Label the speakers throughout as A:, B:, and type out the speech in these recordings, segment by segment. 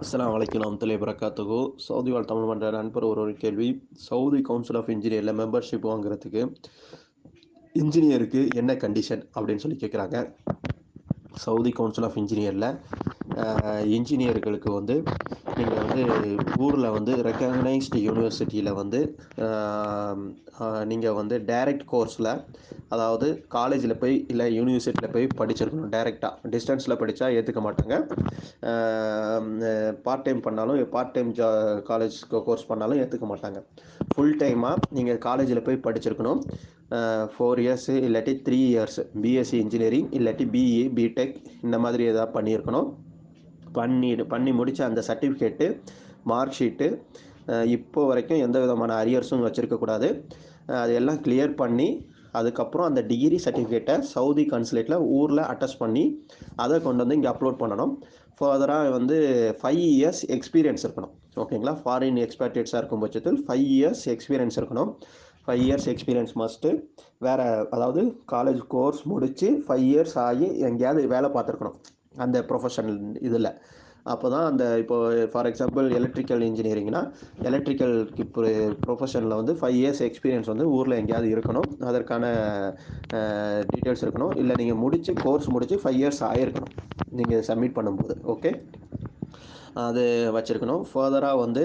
A: அஸ்ஸலாமு அலைக்கும் வரமத்துல்லாஹி வரகாத்துஹு சவுதி வாழ் தமிழ் மன்ற நண்பர் ஒரு ஒரு கேள்வி. சவுதி கவுன்சில் ஆஃப் இன்ஜினியரில் மெம்பர்ஷிப் வாங்குறதுக்கு இன்ஜினியருக்கு என்ன கண்டிஷன் அப்படின்னு சொல்லி கேட்குறாங்க சவுதி கவுன்சில் ஆஃப் இன்ஜினியரில் இன்ஜினியர்களுக்கு வந்து நீங்கள் வந்து ஊரில் வந்து ரெக்கக்னைஸ்டு யூனிவர்சிட்டியில் வந்து நீங்கள் வந்து டைரக்ட் கோர்ஸில் அதாவது காலேஜில் போய் இல்லை யூனிவர்சிட்டியில் போய் படிச்சிருக்கணும் டைரெக்டாக டிஸ்டன்ஸில் படித்தா ஏற்றுக்க மாட்டாங்க. பார்ட் டைம் பண்ணாலும் பார்ட் டைம் ஜா காலேஜ் கோர்ஸ் பண்ணாலும் ஏற்றுக்க மாட்டாங்க. ஃபுல் டைமாக நீங்கள் காலேஜில் போய் படிச்சிருக்கணும். ஃபோர் இயர்ஸு இல்லாட்டி த்ரீ இயர்ஸ் பிஎஸ்சி இன்ஜினியரிங் இல்லாட்டி பிஇ பிடெக் இந்த மாதிரி எதாவது பண்ணியிருக்கணும். பண்ணி பண்ணி முடித்த அந்த சர்டிஃபிகேட்டு மார்க் ஷீட்டு இப்போ வரைக்கும் எந்த விதமான அரியர்ஸும் வச்சுருக்கக்கூடாது அது எல்லாம் கிளியர் பண்ணி அதுக்கப்புறம் அந்த டிகிரி சர்டிஃபிகேட்டை சவுதி கன்சுலேட்டில் ஊரில் அட்டஸ்ட் பண்ணி அதை கொண்டு வந்து இங்கே அப்லோட் பண்ணணும். ஃபர்தராக வந்து ஃபைவ் இயர்ஸ் எக்ஸ்பீரியன்ஸ் இருக்கணும். ஓகேங்களா ஃபாரின் எக்ஸ்பேர்டேட்ஸாக இருக்கும் பட்சத்தில் ஃபைவ் இயர்ஸ் எக்ஸ்பீரியன்ஸ் இருக்கணும். ஃபைவ் இயர்ஸ் எக்ஸ்பீரியன்ஸ் மஸ்ட்டு வேறு அதாவது காலேஜ் கோர்ஸ் முடித்து ஃபைவ் இயர்ஸ் ஆகி எங்கேயாவது வேலை பார்த்துருக்கணும். அந்த ப்ரொஃபஷனல் இதில். அப்போ தான் அந்த இப்போ ஃபார் எக்ஸாம்பிள் எலக்ட்ரிக்கல் இன்ஜினியரிங்னா எலக்ட்ரிக்கல் இப்போ ப்ரொஃபஷனில் வந்து ஃபைவ் இயர்ஸ் எக்ஸ்பீரியன்ஸ் வந்து ஊரில் எங்கேயாவது இருக்கணும். அதற்கான டீட்டெயில்ஸ் இருக்கணும். இல்லை நீங்கள் முடித்து கோர்ஸ் முடித்து ஃபைவ் இயர்ஸ் ஆகிருக்கணும் நீங்கள் சப்மிட் பண்ணும்போது. ஓகே அது வச்சுருக்கணும். ஃபர்தராக வந்து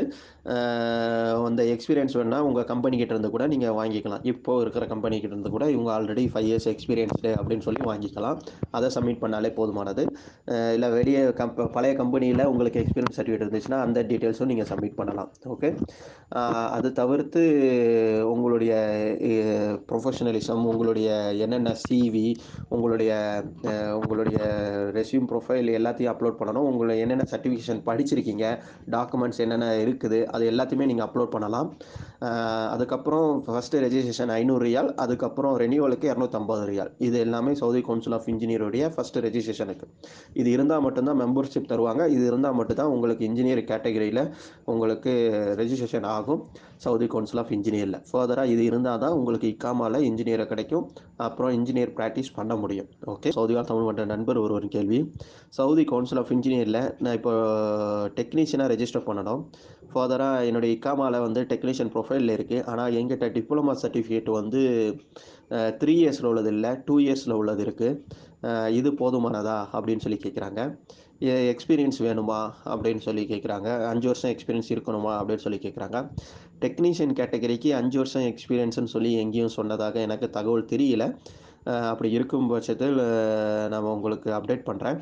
A: அந்த எக்ஸ்பீரியன்ஸ் வேணால் உங்கள் கம்பெனிக்கிட்ட இருந்து கூட நீங்கள் வாங்கிக்கலாம். இப்போது இருக்கிற கம்பெனிக்கிட்ட இருந்து கூட இவங்க ஆல்ரெடி ஃபைவ் இயர்ஸ் எக்ஸ்பீரியன்ஸ்டு அப்படின்னு சொல்லி வாங்கிக்கலாம். அதை சப்மிட் பண்ணாலே போதுமானது. இல்லை வெளியே கம்ப பழைய கம்பெனியில் உங்களுக்கு எக்ஸ்பீரியன்ஸ் சர்டிஃபிகேட் இருந்துச்சுன்னா அந்த டீட்டெயில்ஸும் நீங்கள் சப்மிட் பண்ணலாம். ஓகே அது தவிர்த்து உங்களுடைய ப்ரொஃபஷனலிசம் உங்களுடைய என்னென்ன சிவி உங்களுடைய உங்களுடைய ரெஸ்யூம் ப்ரொஃபைல் எல்லாத்தையும் அப்லோட் பண்ணணும். உங்களை என்னென்ன சர்டிஃபிகேஷன் படிச்சிருக்கீங்க டாக்குமெண்ட்ஸ் என்னென்ன இருக்குது அது எல்லாத்தையுமே நீங்கள் அப்லோட் பண்ணலாம். அதுக்கப்புறம் ஃபஸ்ட்டு ரெஜிஸ்ட்ரேஷன் ஐநூறு ரியால் அதுக்கப்புறம் ரெனியூவலுக்கு இரநூத்தம்பது ரியால். இது எல்லாமே சவுதி கவுன்சில் ஆஃப் இன்ஜினியருடைய ஃபஸ்ட்டு ரெஜிஸ்ட்ரேஷனுக்கு இது இருந்தால் மட்டும்தான் மெம்பர்ஷிப் தருவாங்க. இது இருந்தால் மட்டும்தான் உங்களுக்கு இன்ஜினியர் கேட்டகரியில் உங்களுக்கு ரெஜிஸ்ட்ரேஷன் ஆகும் சவுதி கவுன்சில் ஆஃப் இன்ஜினியரில் ஃபர்தராக இது இருந்தால் தான் உங்களுக்கு இக்காமாவில் இன்ஜினியரை கிடைக்கும். அப்புறம் இன்ஜினியர் ப்ராக்டிஸ் பண்ண முடியும். ஓகே சவுதி தமிழ் மன்ற நண்பர் ஒரு ஒரு கேள்வி. சவுதி கவுன்சில் ஆஃப் இன்ஜினியரில் நான் இப்போ டெக்னீஷியனாக ரெஜிஸ்டர் பண்ணணும். ஃபர்தராக என்னுடைய இக்காமாவில் வந்து டெக்னீஷியன் ப்ரொஃபைலில் இருக்குது ஆனால் எங்கிட்ட டிப்ளமா சர்டிஃபிகேட் வந்து த்ரீ இயர்ஸில் உள்ளது இல்லை டூ இயர்ஸில் உள்ளது இருக்குது இது போதுமானதா? அப்படின்னு சொல்லி கேட்குறாங்க எக்ஸ்பீரியன்ஸ் வேணுமா? அப்படின்னு சொல்லி கேட்குறாங்க அஞ்சு வருஷம் எக்ஸ்பீரியன்ஸ் இருக்கணுமா? அப்படின்னு சொல்லி கேட்குறாங்க டெக்னீஷியன் கேட்டகரிக்கு அஞ்சு வருஷம் எக்ஸ்பீரியன்ஸ்னு சொல்லி எங்கேயும் சொன்னதாக எனக்கு தகவல் தெரியல. அப்படி இருக்கும் பட்சத்தில் நான் உங்களுக்கு அப்டேட் பண்ணுறேன்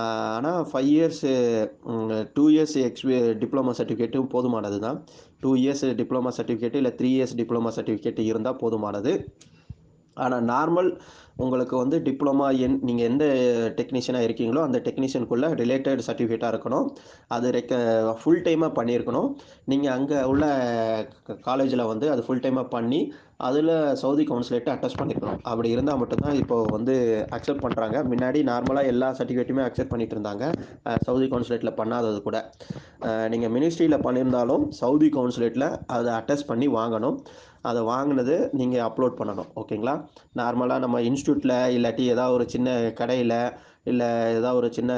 A: ஆனால் ஃபைவ் இயர்ஸு டூ இயர்ஸ் எக்ஸ்பீ டிப்ளமா சர்டிஃபிகேட்டும் போதுமானது தான். டூ இயர்ஸ் டிப்ளமா சர்டிஃபிகேட் இல்லை த்ரீ இயர்ஸ் டிப்ளமா சர்டிஃபிகேட் இருந்தால் போதுமானது. ஆனால் நார்மல் உங்களுக்கு வந்து டிப்ளமா என் நீங்கள் எந்த டெக்னீஷியனாக இருக்கீங்களோ அந்த டெக்னீஷியனுக்குள்ளே ரிலேட்டட் சர்டிஃபிகேட்டாக இருக்கணும். அது ரெக்க ஃபுல் டைமாக பண்ணியிருக்கணும். நீங்கள் அங்கே உள்ள காலேஜில் வந்து அது ஃபுல் டைமாக பண்ணி அதில் சவுதி கவுன்சிலேட்டை அட்டச் பண்ணிக்கணும் அப்படி இருந்தால் மட்டும்தான் இப்போ வந்து அக்செப்ட் பண்ணுறாங்க முன்னாடி நார்மலாக எல்லா சர்டிஃபிகேட்டுமே அக்செப்ட் பண்ணிட்டு இருந்தாங்க. சவுதி கவுன்சிலேட்டில் பண்ணாதது கூட. நீங்கள் மினிஸ்ட்ரியில் பண்ணியிருந்தாலும் சவுதி கவுன்சிலேட்டில் அதை அட்டச் பண்ணி வாங்கணும். அதை வாங்கினது நீங்கள் அப்லோட் பண்ணணும். ஓகேங்களா நார்மலாக நம்ம இன்ஸ்டியூட்டில் இல்லாட்டி ஏதாவது ஒரு சின்ன கடையில் இல்லை ஏதாவது ஒரு சின்ன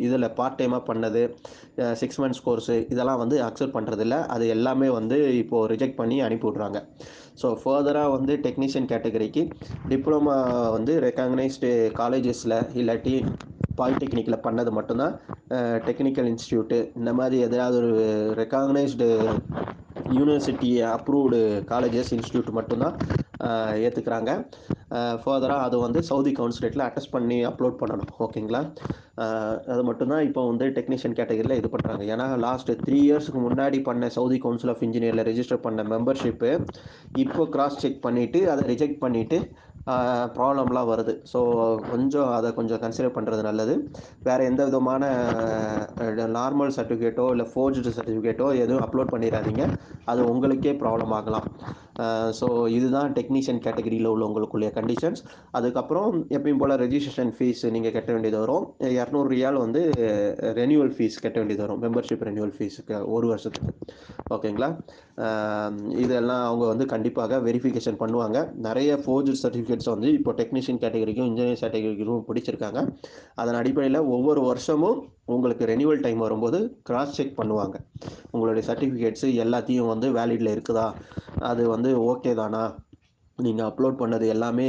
A: இதில் பார்ட் டைமாக பண்ணது சிக்ஸ் மந்த்ஸ் கோர்ஸு இதெல்லாம் வந்து அக்செப்ட் பண்ணுறதில்ல அது எல்லாமே வந்து இப்போது ரிஜெக்ட் பண்ணி அனுப்பி விட்றாங்க ஸோ ஃபர்தராக வந்து டெக்னீஷியன் கேட்டகரிக்கு டிப்ளமா வந்து ரெக்கக்னைஸ்டு காலேஜஸில் இல்லாட்டி பாலிடெக்னிக்கில் பண்ணது மட்டும்தான் டெக்னிக்கல் இன்ஸ்டியூட்டு இந்த மாதிரி எதாவது ஒரு recognised university approved colleges institute மட்டும்தான் ஏற்றுக்கிறாங்க ஃபர்தராக அது வந்து சவுதி கவுன்சிலேட்டில் அட்டஸ்ட் பண்ணி அப்லோட் பண்ணணும். ஓகேங்களா அது மட்டும்தான் இப்போ வந்து டெக்னீஷியன் கேட்டகரியில் இது பண்ணுறாங்க ஏன்னா லாஸ்ட் த்ரீ இயர்ஸ்க்கு முன்னாடி பண்ண சவுதி கவுன்சில் ஆஃப் இன்ஜினியரில் ரெஜிஸ்டர் பண்ண மெம்பர்ஷிப்பு இப்போ கிராஸ் செக் பண்ணிவிட்டு அதை ரிஜெக்ட் பண்ணிவிட்டு ப்ராப்ளம்லாம் வருது. ஸோ கொஞ்சம் அதை கொஞ்சம் கன்சிடர் பண்ணுறது நல்லது. வேறு எந்த விதமான நார்மல் சர்டிஃபிகேட்டோ இல்லை ஃபோர்ஜ்டு சர்டிஃபிகேட்டோ எதுவும் அப்லோட் பண்ணிடாதீங்க. அது உங்களுக்கே ப்ராப்ளம் ஆகலாம். ஸோ இதுதான் டெக்னீஷியன் கேட்டகரியில் உள்ளவங்களுக்குரிய கண்டிஷன்ஸ் அதுக்கப்புறம் எப்பயும் போல் ரெஜிஸ்ட்ரேஷன் ஃபீஸ் நீங்கள் கட்ட வேண்டியது வரும். இரநூறு ரியால் வந்து ரெனியூவல் ஃபீஸ் கட்ட வேண்டியது வரும். மெம்பர்ஷிப் ரெனியூவல் ஃபீஸுக்கு ஒரு வருஷத்துக்கு. ஓகேங்களா? இதெல்லாம் அவங்க வந்து கண்டிப்பாக வெரிஃபிகேஷன் பண்ணுவாங்க. நிறைய ஃபோர்ஜ் சர்டிஃபிகேட்ஸ் வந்து இப்போ டெக்னீஷியன் கேட்டகரிக்கும் இன்ஜினியர் கேட்டகரிக்கும் பிடிச்சிருக்காங்க. அதன் அடிப்படையில் ஒவ்வொரு வருஷமும் உங்களுக்கு ரெனியூவல் டைம் வரும்போது கிராஸ் செக் பண்ணுவாங்க. உங்களுடைய சர்டிஃபிகேட்ஸு எல்லாத்தையும் வந்து வேலிடில் இருக்குதா? அது வந்து ஓகே தானா? நீங்கள் அப்லோட் பண்ணது எல்லாமே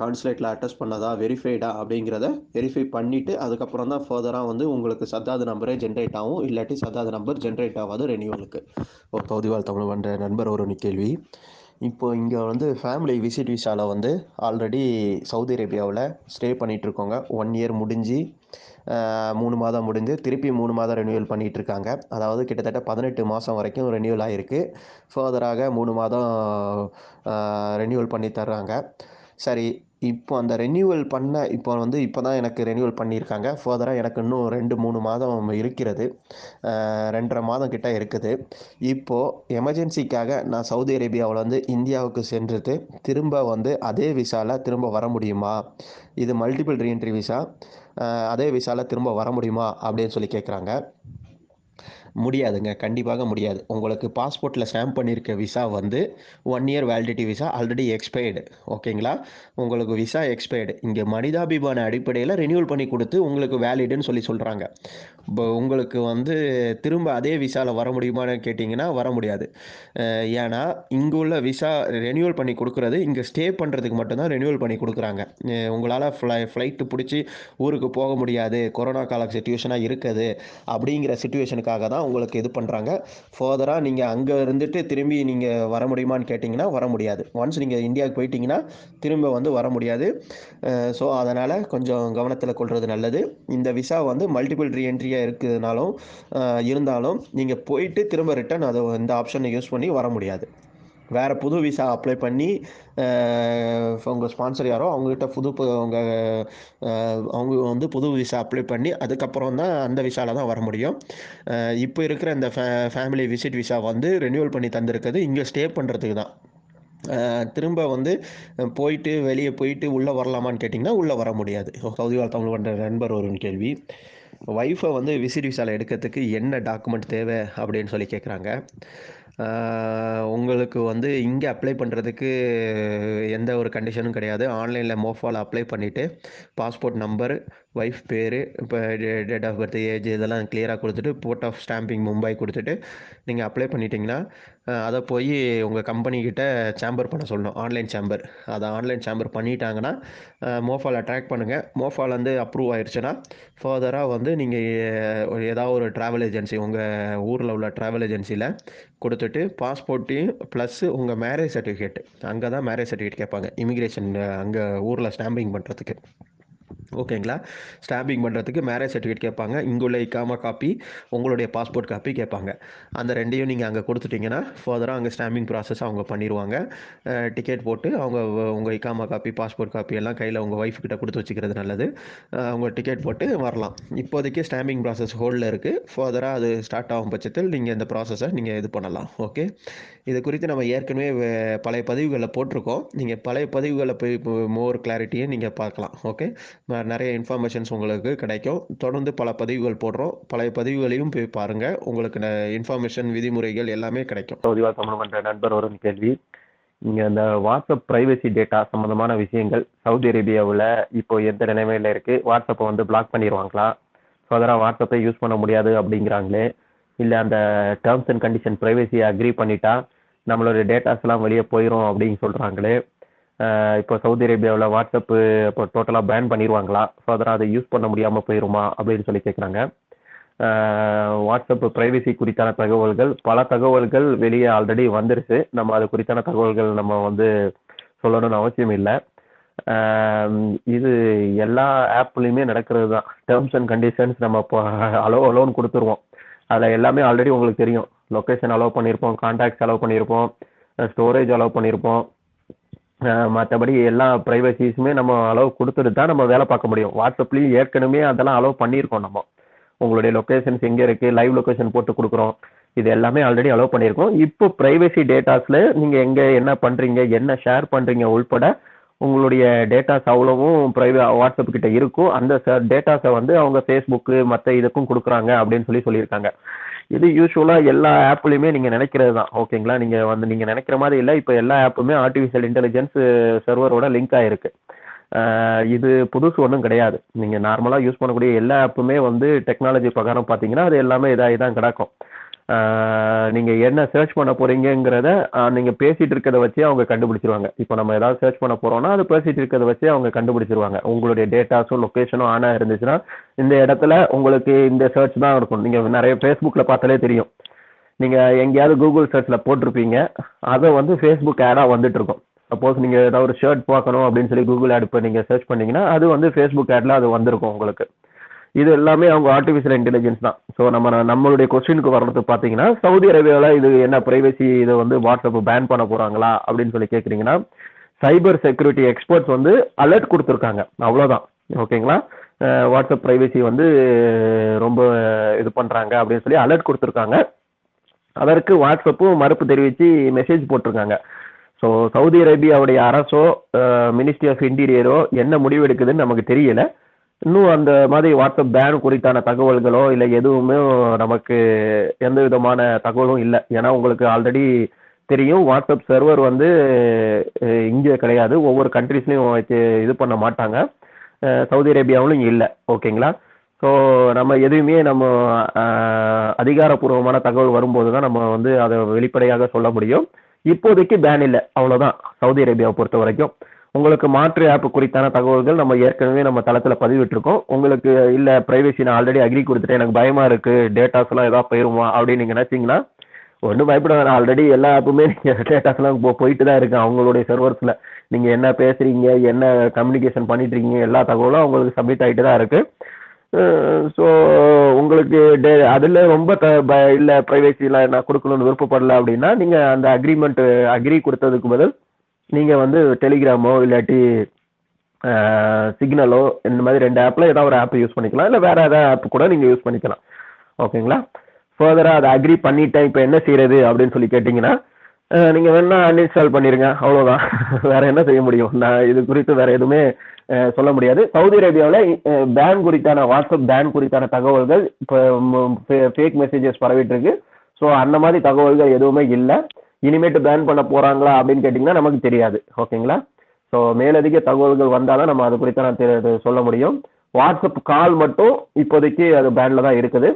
A: கான்சுலேட்டில் அட்டஸ்ட் பண்ணதா? வெரிஃபைடா அப்படிங்கிறத வெரிஃபை பண்ணிவிட்டு அதுக்கப்புறம் தான் ஃபர்தராக வந்து உங்களுக்கு சத்தாது நம்பரே ஜென்ரேட் ஆகும். இல்லாட்டி சத்தாது நம்பர் ஜென்ரேட் ஆகாது ரெனியூவலுக்கு ஒரு தகுதிவாள் தமிழ் பண்ணுற நண்பர் ஒரு கேள்வி. இப்போ இங்கே வந்து ஃபேமிலி விசிட் விசாவில் வந்து ஆல்ரெடி சவுதி அரேபியாவில் ஸ்டே பண்ணிகிட்ருக்கோங்க ஒன் இயர் முடிஞ்சு மூணு மாதம் முடிஞ்சு திருப்பி மூணு மாதம் ரெனியூவல் பண்ணிகிட்டு இருக்காங்க அதாவது கிட்டத்தட்ட பதினெட்டு மாதம் வரைக்கும் ரெனியூவல் ஆகிருக்கு. ஃபர்தராக மூணு மாதம் ரெனியூவல் பண்ணி தர்றாங்க. சரி இப்போ அந்த ரெனியூவல் பண்ண இப்போ வந்து இப்போ தான் எனக்கு ரெனியூவல் பண்ணியிருக்காங்க. ஃபர்தராக எனக்கு இன்னும் ரெண்டு மூணு மாதம் இருக்கிறது. ரெண்டரை மாதம் கிட்ட இருக்குது. இப்போது எமர்ஜென்சிக்காக நான் சவுதி அரேபியாவில் வந்து இந்தியாவுக்கு சென்றுட்டு திரும்ப வந்து அதே விசாவில் திரும்ப வர முடியுமா? இது மல்டிபிள் ரீஎன்ட்ரி விசா அதே விசாவில் திரும்ப வர முடியுமா அப்படின்னு சொல்லி கேட்குறாங்க முடியாதுங்க. கண்டிப்பாக முடியாது. உங்களுக்கு பாஸ்போர்ட்டில் ஸ்டாம்ப் பண்ணியிருக்க விசா வந்து one year validity visa already expired ஓகேங்களா? உங்களுக்கு விசா எக்ஸ்பயர்டு இங்கே மனிதாபிமான அடிப்படையில் ரெனியூவல் பண்ணி கொடுத்து உங்களுக்கு வேலிடுன்னு சொல்லி சொல்கிறாங்க இப்போ உங்களுக்கு வந்து திரும்ப அதே விசாவில் வர முடியுமான்னு கேட்டிங்கன்னா வர முடியாது. ஏன்னா இங்கே உள்ள விசா ரெனியூவல் பண்ணி கொடுக்குறது இங்கே ஸ்டே பண்ணுறதுக்கு மட்டும்தான் ரெனியூவல் பண்ணி கொடுக்குறாங்க. உங்களால் ஃப்ளை ஃப்ளைட்டு பிடிச்சி ஊருக்கு போக முடியாது. கொரோனா கால சுச்சுவேஷனாக இருக்குது. அப்படிங்கிற சுச்சுவேஷனுக்காக தான் உங்களுக்கு இது பண்ணுறாங்க ஃபர்தராக நீங்கள் அங்கே இருந்துட்டு திரும்பி நீங்கள் வர முடியுமான்னு கேட்டிங்கன்னா வர முடியாது. ஒன்ஸ் நீங்கள் இந்தியாவுக்கு போயிட்டீங்கன்னா திரும்ப வந்து வர முடியாது. ஸோ அதனால் கொஞ்சம் கவனத்தில் கொள்வது நல்லது. இந்த விசா வந்து மல்டிபிள் ரீஎன்ட்ரியாக இருக்குதுனாலும் இருந்தாலும் நீங்கள் போயிட்டு திரும்ப ரிட்டன் அதை இந்த ஆப்ஷனை யூஸ் பண்ணி வர முடியாது. வேறு புது விசா அப்ளை பண்ணி உங்கள் ஸ்பான்சர் யாரோ அவங்ககிட்ட புது உங்கள் அவங்க அவங்க வந்து புது விசா அப்ளை பண்ணி அதுக்கப்புறம் தான் அந்த விசாவில் தான் வர முடியும். இப்போ இருக்கிற இந்த ஃபே ஃபேமிலி விசிட் விசா வந்து ரெனியூவல் பண்ணி தந்திருக்கிறது இங்கே ஸ்டே பண்ணுறதுக்கு தான். திரும்ப வந்து போயிட்டு வெளியே போயிட்டு உள்ளே வரலாமான்னு கேட்டிங்கன்னா உள்ளே வர முடியாது. சவுதி வாழ் தமிழ் பண்ணுற நண்பர் ஒரு கேள்வி. ஒய்ஃபை வந்து விசிட் விசாவில் எடுக்கிறதுக்கு என்ன டாக்குமெண்ட் தேவை அப்படின்னு சொல்லி கேட்குறாங்க உங்களுக்கு வந்து இங்கே அப்ளை பண்ணுறதுக்கு எந்த ஒரு கண்டிஷனும் கிடையாது. ஆன்லைனில் மோஃபால் அப்ளை பண்ணிவிட்டு பாஸ்போர்ட் நம்பர் ஒய்ஃப் பேர் இப்போ டேட் ஆஃப் பர்த் ஏஜ் இதெல்லாம் கிளியராக கொடுத்துட்டு போர்ட் ஆஃப் ஸ்டாம்பிங் மும்பை கொடுத்துட்டு நீங்கள் அப்ளை பண்ணிட்டீங்கன்னா அதை போய் உங்கள் கம்பெனிக்கிட்ட சேம்பர் பண்ண சொல்லணும். ஆன்லைன் சேம்பர் அதை ஆன்லைன் சேம்பர் பண்ணிட்டாங்கன்னா மோஃபால் அட்ராக்ட் பண்ணுங்கள் மோஃபால் வந்து அப்ரூவ் ஆயிடுச்சுன்னா ஃபர்தராக வந்து நீங்கள் ஏதாவது ஒரு ட்ராவல் ஏஜென்சி உங்கள் ஊரில் உள்ள ட்ராவல் ஏஜென்சியில் கொடுத்துட்டு பாஸ்போர்ட்டையும் ப்ளஸ் உங்கள் மேரேஜ் சர்டிஃபிகேட் அங்கே தான் மேரேஜ் சர்டிஃபிகேட் கேட்பாங்க இமிக்ரேஷன் அங்கே ஊரில் ஸ்டாம்பிங் பண்ணுறதுக்கு ஓகேங்களா? ஸ்டாம்பிங் பண்ணுறதுக்கு மேரேஜ் சர்டிஃபிகேட் கேட்பாங்க. இங்குள்ள இக்காமா காப்பி உங்களுடைய பாஸ்போர்ட் காப்பி கேட்பாங்க. அந்த ரெண்டையும் நீங்கள் அங்கே கொடுத்துட்டிங்கன்னா ஃபர்தராக அங்கே ஸ்டாம்பிங் ப்ராசஸ் அவங்க பண்ணிடுவாங்க டிக்கெட் போட்டு அவங்க உங்கள் இக்காமா காப்பி பாஸ்போர்ட் காப்பி எல்லாம் கையில் உங்கள் ஒய்ஃப் கிட்ட கொடுத்து வச்சுக்கிறது நல்லது. அவங்க டிக்கெட் போட்டு வரலாம். இப்போதைக்கு ஸ்டாம்பிங் ப்ராசஸ் ஹோல்டில் இருக்குது ஃபர்தராக அது ஸ்டார்ட் ஆகும் பட்சத்தில் நீங்கள் இந்த ப்ராசஸை நீங்கள் இது பண்ணலாம். ஓகே? இது குறித்து நம்ம ஏற்கனவே பழைய பதிவுகளில் போட்டிருக்கோம். நீங்கள் பழைய பதிவுகளை போய் மோர் கிளாரிட்டியை நீங்கள் பார்க்கலாம். ஓகே? நிறைய இன்ஃபர்மேஷன்ஸ் உங்களுக்கு கிடைக்கும். தொடர்ந்து பல பதிவுகள் போடுறோம். பழைய பதிவுகளையும் போய் பாருங்கள் உங்களுக்கு இன்ஃபர்மேஷன் விதிமுறைகள் எல்லாமே கிடைக்கும்.
B: சவுதிவா தமிழ் நண்பர் ஒரு கேள்வி. நீங்கள் இந்த வாட்ஸ்அப் ப்ரைவசி டேட்டா சம்மந்தமான விஷயங்கள் சவுதி அரேபியாவில் இப்போ எந்த நிலைமையில் இருக்குது வாட்ஸ்அப்பை வந்து பிளாக் பண்ணிடுவாங்களா ஸோ அதெல்லாம் வாட்ஸ்அப்பை யூஸ் பண்ண முடியாது அப்படிங்கிறாங்களே. இல்லை அந்த டேர்ம்ஸ் அண்ட் கண்டிஷன் ப்ரைவசியை அக்ரி பண்ணிட்டா நம்மளோட டேட்டாஸ்லாம் வெளியே போயிடும் அப்படின்னு சொல்கிறாங்களே இப்போ சவுதி அரேபியாவில் வாட்ஸ்அப்பு இப்போ டோட்டலாக பேன் பண்ணிடுவாங்களா ஸோ அதனால் அதை யூஸ் பண்ண முடியாமல் போயிருமா? அப்படின்னு சொல்லி கேட்குறாங்க வாட்ஸ்அப் ப்ரைவசி குறித்தான தகவல்கள் பல தகவல்கள் வெளியே ஆல்ரெடி வந்துருச்சு. நம்ம அது குறித்தான தகவல்கள் நம்ம வந்து சொல்லணும்னு அவசியம் இல்லை. இது எல்லா ஆப்லேயுமே நடக்கிறது தான் டேர்ம்ஸ் அண்ட் கண்டிஷன்ஸ் நம்ம இப்போ அலோ அலோன்னு கொடுத்துருவோம். அதில் எல்லாமே ஆல்ரெடி உங்களுக்கு தெரியும். லொக்கேஷன் அலோவ் பண்ணியிருப்போம் கான்டாக்ட்ஸ் அலோவ் பண்ணியிருப்போம் ஸ்டோரேஜ் அலோவ் பண்ணியிருப்போம் மற்றபடி எல்லா ப்ரைவசிஸுமே நம்ம அலோவ் கொடுத்துட்டு தான் நம்ம வேலை பார்க்க முடியும். வாட்ஸ்அப்லேயும் ஏற்கனவே அதெல்லாம் அலோவ் பண்ணியிருக்கோம் நம்ம. உங்களுடைய லொக்கேஷன்ஸ் எங்கே இருக்குது லைவ் லொக்கேஷன் போட்டு கொடுக்குறோம். இது எல்லாமே ஆல்ரெடி அலோவ் பண்ணியிருக்கோம். இப்போ ப்ரைவசி டேட்டாஸில் நீங்கள் எங்கே என்ன பண்ணுறீங்க என்ன ஷேர் பண்ணுறீங்க உள்பட உங்களுடைய டேட்டாஸ் அவ்வளவும் ப்ரைவே வாட்ஸ்அப் கிட்ட இருக்கும். அந்த டேட்டாஸை வந்து அவங்க ஃபேஸ்புக்கு மற்ற இதுக்கும் கொடுக்குறாங்க அப்படின்னு சொல்லி சொல்லியிருக்காங்க. இது யூஸ்வலாக எல்லா ஆப்லையுமே நீங்கள் நினைக்கிறது தான் ஓகேங்களா நீங்கள் வந்து நீங்கள் நினைக்கிற மாதிரி இல்லை. இப்போ எல்லா ஆப்புமே ஆர்டிஃபிஷியல் இன்டெலிஜென்ஸ் சர்வரோட லிங்க் ஆகிருக்கு இது புதுசு ஒன்றும் கிடையாது. நீங்கள் நார்மலாக யூஸ் பண்ணக்கூடிய எல்லா ஆப்புமே வந்து டெக்னாலஜி பிரகாரம் பார்த்தீங்கன்னா அது எல்லாமே இதாகி தான் கிடக்கும். நீங்கள் என்ன சர்ச் பண்ண போகிறீங்கிறத நீங்கள் பேசிகிட்டு இருக்கிறத வச்சே அவங்க கண்டுபிடிச்சிருவாங்க. இப்போ நம்ம ஏதாவது சர்ச் பண்ண போகிறோம்னா அது பேசிகிட்டு இருக்கிறத வச்சே அவங்க கண்டுபிடிச்சிருவாங்க. உங்களுடைய டேட்டாஸும் லொக்கேஷனும் ஆனாக இருந்துச்சுன்னா இந்த இடத்துல உங்களுக்கு இந்த சர்ச் தான் இருக்கும். நீங்கள் நிறைய ஃபேஸ்புக்கில் பார்த்தாலே தெரியும். நீங்கள் எங்கேயாவது கூகுள் சர்ச்சில் போட்டிருப்பீங்க. அதை வந்து ஃபேஸ்புக் ஆடாக வந்துட்டுருக்கும். சப்போஸ் நீங்கள் ஏதாவது ஒரு ஷர்ட் பார்க்கணும் அப்படின்னு சொல்லி கூகுள் ஆட் இப்போ நீங்கள் சர்ச் பண்ணிங்கன்னா அது வந்து ஃபேஸ்புக் ஆடில் அது வந்திருக்கும் உங்களுக்கு. இது எல்லாமே அவங்க ஆர்டிஃபிஷியல் இன்டெலிஜென்ஸ் தான். ஸோ நம்ம நம்மளுடைய கொஸ்டினுக்கு வர்றது பார்த்தீங்கன்னா சவுதி அரேபியாவில் இது என்ன பிரைவசி இதை வந்து வாட்ஸ்அப் பேன் பண்ண போகிறாங்களா அப்படின்னு சொல்லி கேட்குறீங்கன்னா சைபர் செக்யூரிட்டி எக்ஸ்பர்ட்ஸ் வந்து அலர்ட் கொடுத்துருக்காங்க. அவ்வளோதான் ஓகேங்களா வாட்ஸ்அப் ப்ரைவசி வந்து ரொம்ப இது பண்ணுறாங்க அப்படின்னு சொல்லி அலர்ட் கொடுத்துருக்காங்க. அதற்கு வாட்ஸ்அப்பும் மறுப்பு தெரிவித்து மெசேஜ் போட்டிருக்காங்க. ஸோ சவுதி அரேபியாவுடைய அரசோ மினிஸ்ட்ரி ஆஃப் இன்டீரியரோ என்ன முடிவு எடுக்குதுன்னு நமக்கு தெரியல. இன்னும் அந்த மாதிரி வாட்ஸ்அப் பேன் குறித்தான தகவல்களோ இல்லை எதுவுமே நமக்கு எந்த விதமான தகவலும் இல்லை. ஏன்னா உங்களுக்கு ஆல்ரெடி தெரியும் வாட்ஸ்அப் சர்வர் வந்து இங்கே கிடையாது. ஒவ்வொரு கண்ட்ரிஸ்லையும் வச்சு இது பண்ண மாட்டாங்க. சவுதி அரேபியாவிலும் இல்லை. ஓகேங்களா? ஸோ நம்ம எதுவுமே நம்ம அதிகாரப்பூர்வமான தகவல் வரும்போது தான் நம்ம வந்து அதை வெளிப்படையாக சொல்ல முடியும். இப்போதைக்கு பேன் இல்லை. அவ்வளோதான் சவுதி அரேபியாவை பொறுத்த வரைக்கும் உங்களுக்கு மாற்று ஆப் குறித்தான தகவல்கள் நம்ம ஏற்கனவே நம்ம தளத்தில் பதிவிட்டிருக்கோம். உங்களுக்கு இல்லை ப்ரைவசி நான் ஆல்ரெடி அக்ரி கொடுத்துட்டேன். எனக்கு பயமாக இருக்குது டேட்டாஸ்லாம் எதாவது போயிருமா அப்படின்னு நீங்கள் நினச்சிங்கன்னா ஒன்றும் பயப்பட வேணாம். ஆல்ரெடி எல்லா ஆப்புமே நீங்கள் டேட்டாஸ்லாம் போ போயிட்டு தான் இருக்கு. அவங்களுடைய சர்வர்ஸில் நீங்கள் என்ன பேசுகிறீங்க என்ன கம்யூனிகேஷன் பண்ணிட்டு இருக்கீங்க எல்லா தகவலும் அவங்களுக்கு சப்மிட் ஆகிட்டு தான் இருக்குது ஸோ உங்களுக்கு டே அதில் ரொம்ப த ப இல்லை ப்ரைவேசிலாம் நான் கொடுக்கணும்னு விருப்பப்படல அப்படின்னா நீங்கள் அந்த அக்ரிமெண்ட்டு அக்ரி கொடுத்ததுக்கு பதில் நீங்கள் வந்து டெலிகிராமோ இல்லாட்டி சிக்னலோ இந்த மாதிரி ரெண்டு ஆப்பில் ஏதாவது ஒரு ஆப் யூஸ் பண்ணிக்கலாம். இல்லை வேறு ஏதாவது ஆப் கூட நீங்கள் யூஸ் பண்ணிக்கலாம். ஓகேங்களா ஃபர்தராக அதை அக்ரி பண்ணிட்டேன். இப்போ என்ன செய்கிறது அப்படின்னு சொல்லி கேட்டிங்கன்னா நீங்கள் வேணால் அன்இன்ஸ்டால் பண்ணிடுங்க அவ்வளோதான் வேறு என்ன செய்ய முடியும்? நான் இது குறித்து வேறு எதுவுமே சொல்ல முடியாது. சவுதி அரேபியாவில் பேன் குறித்தான வாட்ஸ்அப் பேன் குறித்தான தகவல்கள் இப்போ ஃபேக் மெசேஜஸ் பரவிட்டு இருக்கு. ஸோ அந்த மாதிரி தகவல்கள் எதுவுமே இல்லை. இனிமேட்டு பேன் பண்ண போகிறாங்களா அப்படின்னு கேட்டிங்கன்னா நமக்கு தெரியாது. ஓகேங்களா ஸோ மேலதிக தகவல்கள் வந்தால் தான் நம்ம அது குறித்தான சொல்ல முடியும். வாட்ஸ்அப் கால் மட்டும் இப்போதைக்கு அது பேனில் தான் இருக்குது.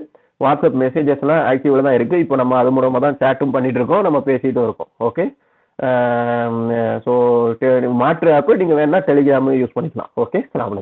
B: வாட்ஸ்அப் மெசேஜஸ்லாம் ஆக்டிவில் தான் இருக்குது இப்போ நம்ம அது மூலமாக தான் சேட்டும் பண்ணிகிட்டு இருக்கோம். நம்ம பேசிகிட்டும் இருக்கோம். ஓகே ஸோ மாற்று ஆப்பு நீங்கள் வேணால் டெலிகிராமு யூஸ் பண்ணிக்கலாம். ஓகே அலாம்